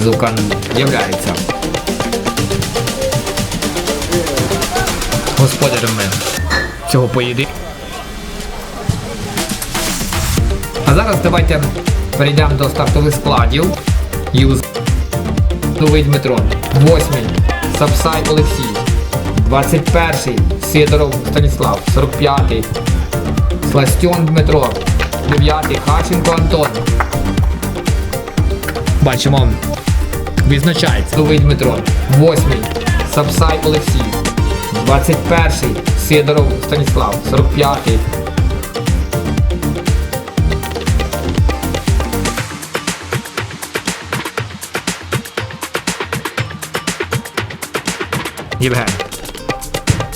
Юзука являється. Господарями цього поєдинку. А зараз давайте перейдемо до стартових складів. Юз. Новий Дмитро. Восьмий. Сапсай Олексій. 21-й. Сидоров Станіслав. 45-й. Сластьон Дмитро. 9-й. Хаченко Антон. Бачимо. Відзначається. Новий Дмитро. 8-й. Сапсай Олексій. 21-й. Сидоров Станіслав. 45-й. Євген.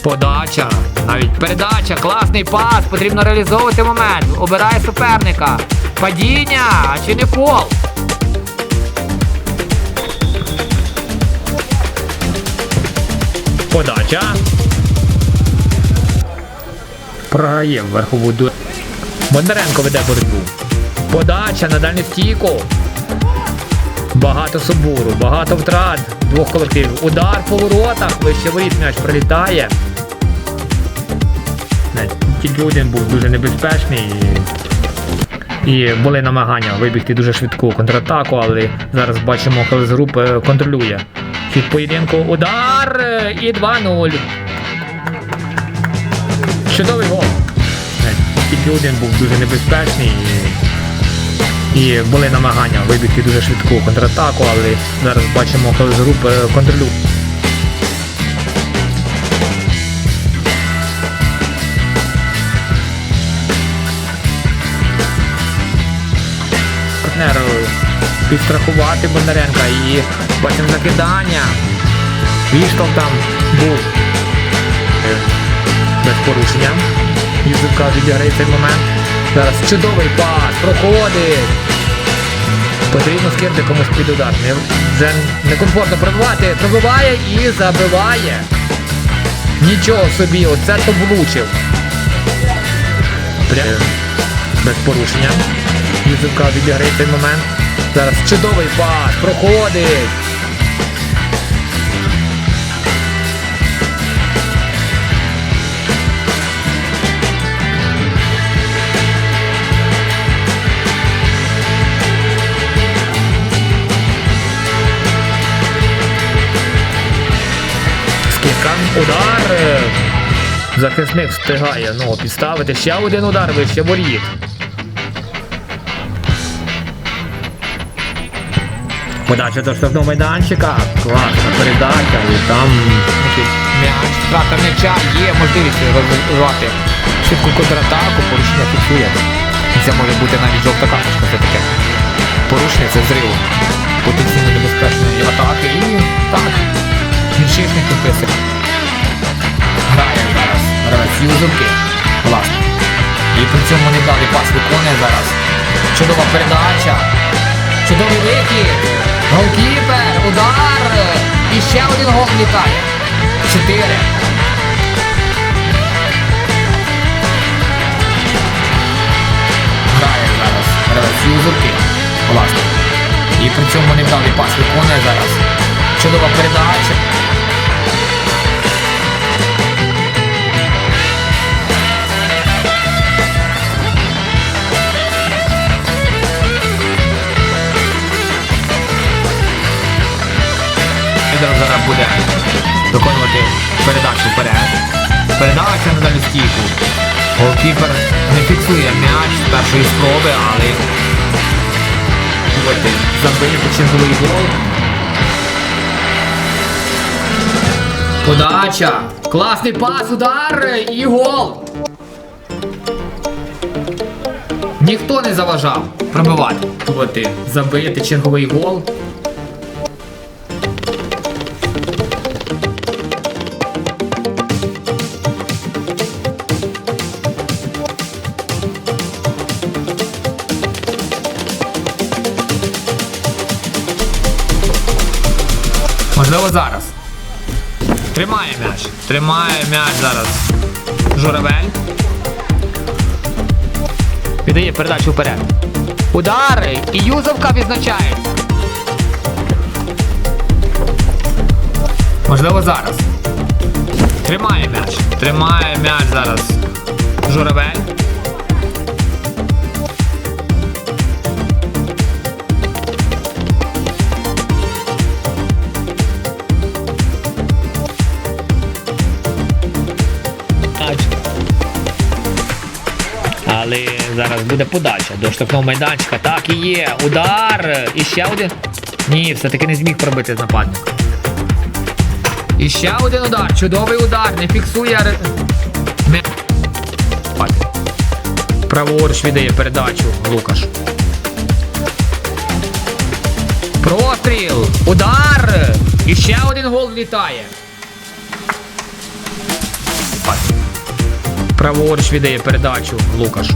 Подача. Навіть передача. Класний пас. Потрібно реалізовувати момент. Обирає суперника. Падіння. А чи не фол? Подача. Програє в верхову ду. Бондаренко веде боротьбу. Подача на дальню стійку. Багато субуру, багато втрат двох колективів. Удар по воротах, вище воріт м'яч прилітає. Тільки один був дуже небезпечний. І, і були намагання вибігти дуже швидку контратаку, але зараз бачимо, коли з групи контролює. Хід поєдинку. Удар! е, І 2-0. Чудовий гол. Тільки один був дуже небезпечний. І, були намагання вибігти дуже швидку контратаку, але зараз бачимо, групи контролює. партнер підстрахувати Бондаренка і потім закидання. Віштов там був без порушення. Юзука відіграє цей момент. Зараз чудовий пас, проходить. Потрібно скинути комусь під удар. Вже некомфортно пробивати. Пробиває і забиває. Нічого собі, оце то влучив. Прям без порушення. Юзука відіграє цей момент. Зараз чудовий пас, проходить. Удар. Захисник встигає ногу підставити. Ще один удар вище воріт. Подача до штрафного майданчика. Класна передача. І там м'яч, втрата м'яча, є можливість розвивати швидку контратаку, порушення фіксує. Це може бути навіть жовта карточка, це таке. Порушення це зрив потенційно небезпечної атаки і так. Гіршисник підписує. Грає зараз. Гравець Юзовки. Власне. І при цьому невдалий пас виконує зараз. Чудова передача. Чудовий вихід. Голкіпер. Удар. І ще один гол літає. Чотири. Грає зараз. Гравець Юзовки. Власне. І при цьому не невдалий пас виконує зараз. Чудова передача. Федоров зараз буде виконувати передачу вперед. Передача на дальню стійку. Голкіпер не фіксує м'яч з першої спроби, але забити черговий гол. Подача! Класний пас, удар і гол! Ніхто не заважав пробивати. Забити черговий гол. Тримає м'яч зараз. Журавель. Віддає передачу вперед. Удари! І Юзовка відзначає. Можливо, зараз. Тримає м'яч. Тримає м'яч зараз. Журавель. Але зараз буде подача до штрафного майданчика. Так і є. Удар. І ще один. Ні, все-таки не зміг пробити нападник. І ще один удар. Чудовий удар. Не фіксує. Ме- Праворуч віддає передачу Лукаш. Простріл. Удар. І ще один гол влітає. Праворуч віддає передачу Лукаш.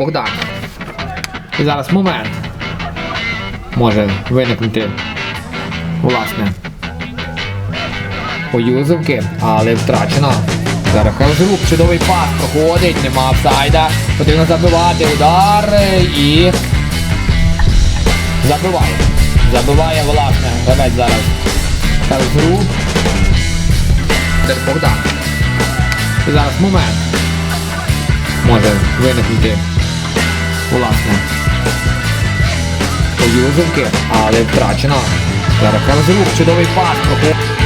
Богдан. І зараз момент. Може виникнути. Власне. Поюзовки, але втрачено. Зараз Хелзрук, чудовий пас проходить, нема офсайда. Потрібно забивати удар і. Забиває. Забиває, власне, гравець зараз. Дер Богдан. Зараз момент. Може виникнути. Власне. Поюзовки, але втрачено. Зараз Хелзрук, чудовий пас проходить.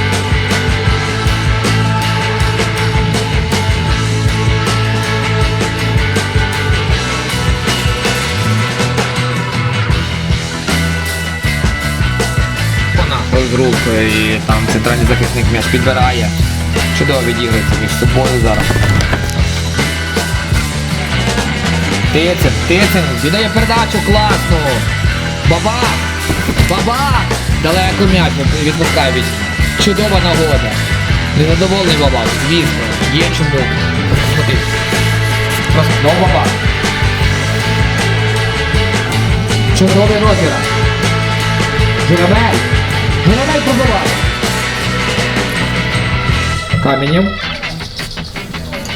Рук і там центральний захисник м'яч підбирає. Чудово відіграється між собою зараз. Тицин, Тицин, віддає передачу класну. Баба! Баба! Далеко м'яч відпускає від. Чудова нагода. Незадоволений баба, звісно, є чому. Просто ну, баба. Чудовий розіграш. Журавель! Журавель пробиває! Каменів.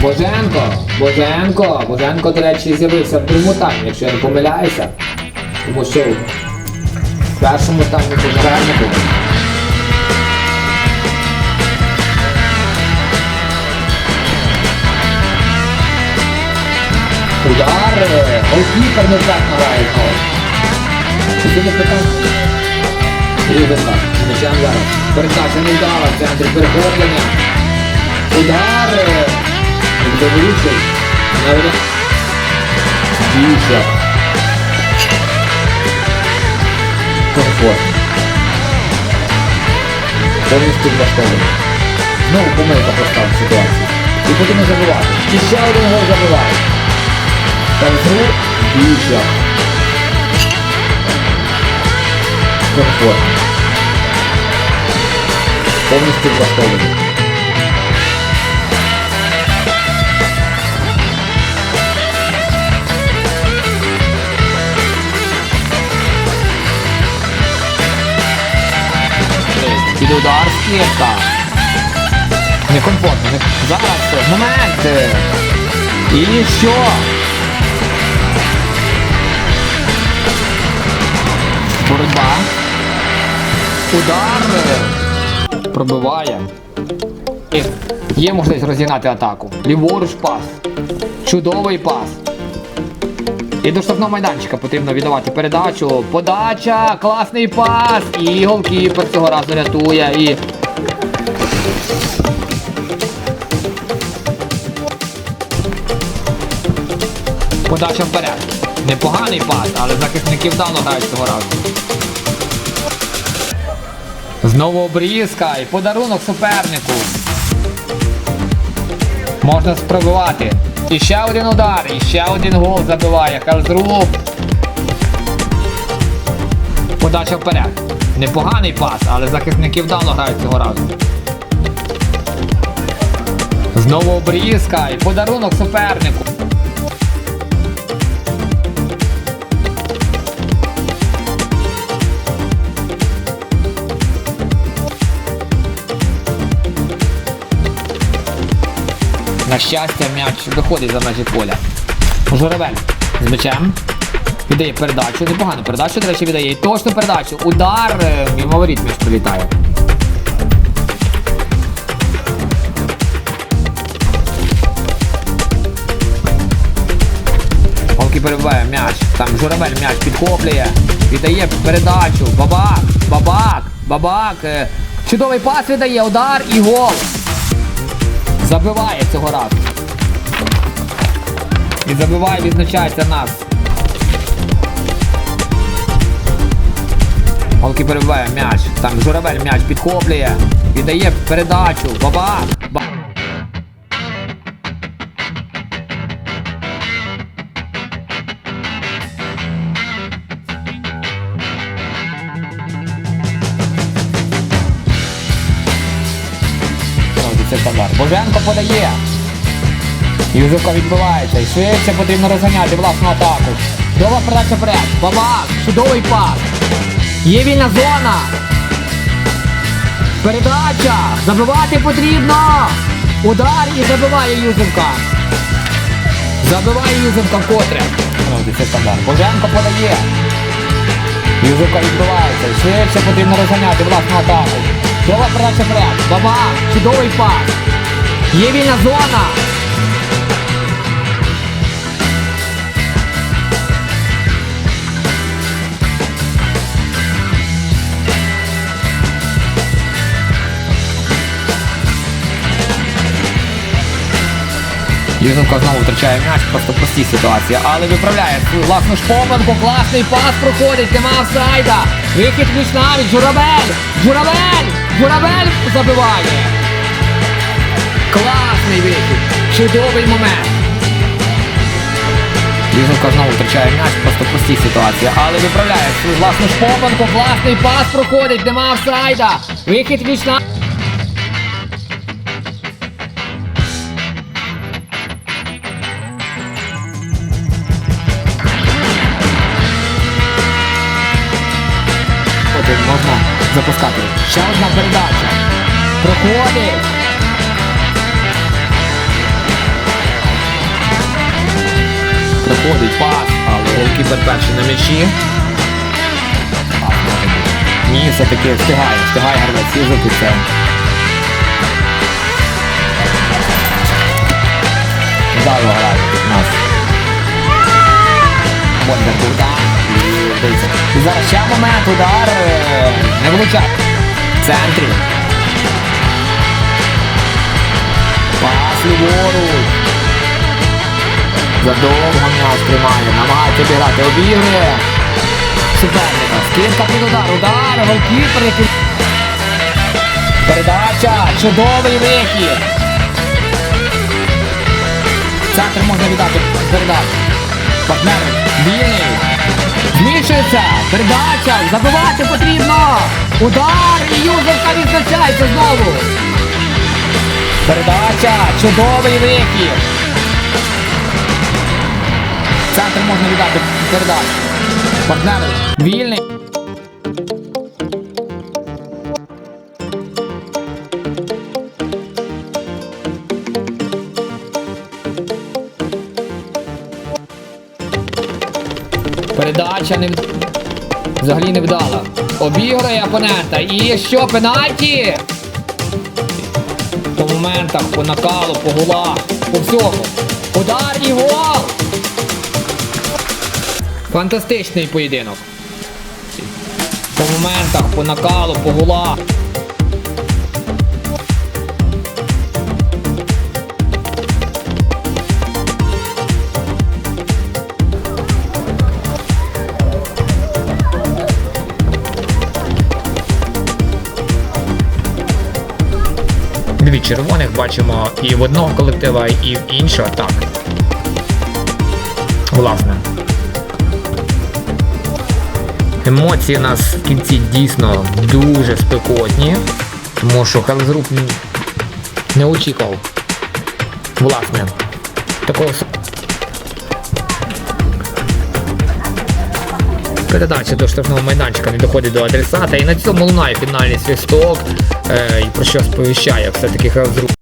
Боженко! Боженко! Боженко, до речі, з'явився в другому таймі, якщо я не помиляюся. Тому що в першому таймі не було. Удар! Голкіпер не так грає гол. Сюди питання. Рівенка. Мечем зараз. Передача не вдала. В центрі перехоплення. Удар. Довелючий. Навіть. Дійсно. Комфорт. Повністю влаштований. Знову помилка поставив ситуацію. І потрібно забивати. І ще один гол забиває. Звук. Дійсно. комфортно. Повністю влаштований. Під удар скидка. Некомфортно. Не... Зараз момент. І що? Боротьба. Удар. Пробиває. І Є можливість розігнати атаку. Ліворуч пас. Чудовий пас. І до штрафного майданчика потрібно віддавати передачу. Подача, класний пас. І голкіпер цього разу рятує. І Подача вперед. Непоганий пас, але захисники вдало грають цього разу. Знову обрізка і подарунок супернику. Можна спробувати. І ще один удар, і ще один гол забиває. Хелзрук. Подача вперед. Непоганий пас, але захисники вдало грають цього разу. Знову обрізка і подарунок супернику. На щастя, м'яч виходить за межі поля. Журавель з м'ячем. Віддає передачу. Непогану передачу, до речі, віддає. І точну передачу. Удар. е, воріт м'яч прилітає. Голки перебиває м'яч. Там журавель м'яч підхоплює. Віддає передачу. Бабак. Бабак. Бабак. е, Чудовий пас віддає. Удар і гол. Забиває цього разу. І забиває, відзначається нас. Голки перебиває м'яч. Там журавель м'яч підхоплює. Віддає передачу. Баба! Ба- Справді, Це. Боженко подає. Юзовка відбивається. І швидше потрібно розганяти власну атаку. Дова передача вперед. Бабак. Чудовий пас. Є вільна зона. Передача. Забивати потрібно. Удар і забиває Юзовка. Забиває Юзовка вкотре. Боженко подає. Юзовка відбивається. Швидше потрібно розганяти власну атаку. Дова передача вперед. Бабак. Чудовий пас. Є вільна зона. Юзовка знову втрачає м'яч, просто прості ситуації, але виправляє свою власну ж помилку, класний пас проходить, нема офсайда. Вихід між навіть, Журавель! Журавель! Журавель забиває! Класний вихід! Чудовий момент! Юзовка знову втрачає м'яч, просто прості ситуації, але виправляє свою власну ж помилку, класний пас проходить, нема офсайда. Вихід. Потім можна запускати. Ще одна передача. Проходить. Проходить пас, але голкіпер перший на м'ячі. Ні, все-таки встигає, встигає гравець, і це. Вдало грає тут нас. Бондар удар і зараз ще момент, удар е, не влучає. В центрі. Пас ліворуч. Задовго м'яч тримає, намагається обіграти, обігрує. Суперника, скидка під удар, удар, голкіпер, який... Передача, чудовий вихід. Центр можна віддати передачу. Партнер вільний. Змішується. Передача. Забивати потрібно. Удар. І юзерка відзначається знову. Передача. Чудовий вихід. Центр можна віддати передачу. Партнер вільний. Передача не взагалі не вдала. Обіграє опонента. І що, пенальті? По моментах, по накалу, по голах, по всьому. Удар і гол! Фантастичний поєдинок. По моментах, по накалу, по голах. Дві червоних бачимо і в одного колектива, і в іншого. Так. Власне. Емоції у нас в кінці дійсно дуже спекотні, тому що Хелзрук не очікував. Власне. Такого Передача до штрафного майданчика не доходить до адресата і на цьому лунає фінальний свисток, е, про що сповіщає все-таки Хелзрук.